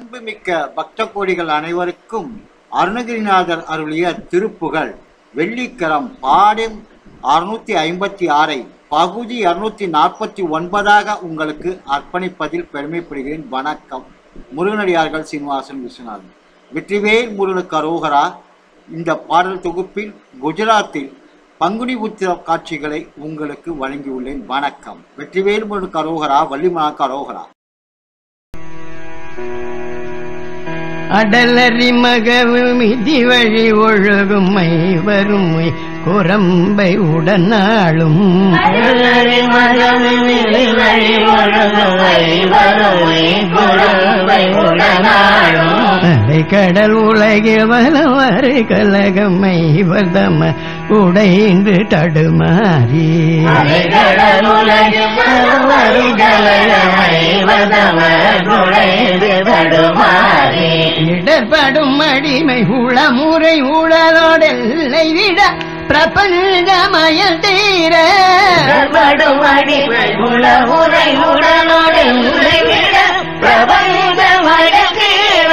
அன்புமிக்க பக்த கோடிகள் அனைவருக்கும் அருணகிரிநாதர் அருளிய திருப்புகழ் வெள்ளிக்கரம் பாடம் அறுநூத்தி ஐம்பத்தி ஆறை பகுதி இருநூத்தி நாற்பத்தி ஒன்பதாக உங்களுக்கு அர்ப்பணிப்பதில் பெருமைப்படுகிறேன். வணக்கம். முருகனடியார்கள் சீனிவாசன் விஸ்வநாதன். வெற்றிவேல் முருகனுக்கு அரோகரா இந்த பாடல் தொகுப்பில் குஜராத்தில் பங்குனி உத்திர காட்சிகளை உங்களுக்கு வழங்கியுள்ளேன். வணக்கம். வெற்றிவேல் முருகனுக்கு அரோகரா வள்ளிமனாக்கு அரோகரா. அடலறி மகவும் இதி வழி ஒழுகுமை வறுமை குரம்பை உடனாளும். அருளறி மகமிழி வழி ஒழுகுவை வறுமை குழந்தை உடனாளும். கடல் உலகில் வலவரு கலகமை வதம உடைந்து தடுமாறி. உலகில் நுழைந்து தடுமாறி. இடர்படும் அடிமை உளமுறை உடலோடெல்லை விட பிரபஞ்சமயல் தீர. படும் அடிமை உடனோடு உரைவிட பிரபஞ்ச மழக்கீர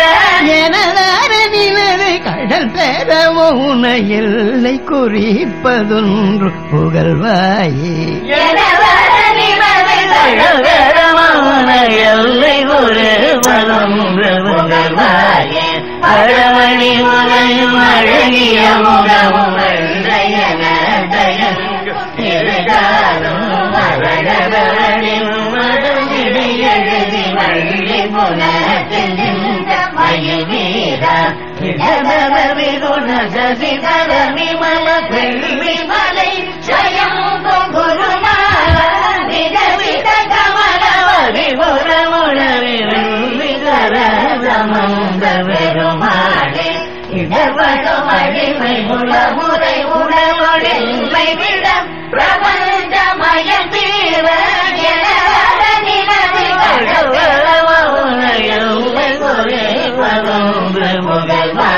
எனதார நிலவு கடல் பெற உன எல்லை குறிப்பதொன்று புகழ்வாயே. மயில் வீரா அழகிய முகமும் சசிதர விமல வெள்ளி மலை ஜயம் குருமால விதவித கமலவரி புறமுழவி விதர சமந்த இடப்படும் அடிமை உளமுறை உடலொழில்மை விட பிரபஞ்சமய தீர ஆ,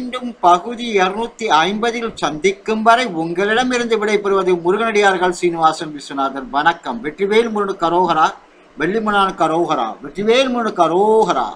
மீண்டும் பகுதி இருநூத்தி ஐம்பதில் சந்திக்கும் வரை உங்களிடமிருந்து விடைபெறுவது முருகனடியார்கள் சீனிவாசன் விஸ்வநாதன் வணக்கம். வெற்றிவேல் முருகனுக்கு அரோகரா வெள்ளிமனானுக்கு அரோகரா வெற்றிவேல் முருகனுக்கு அரோகரா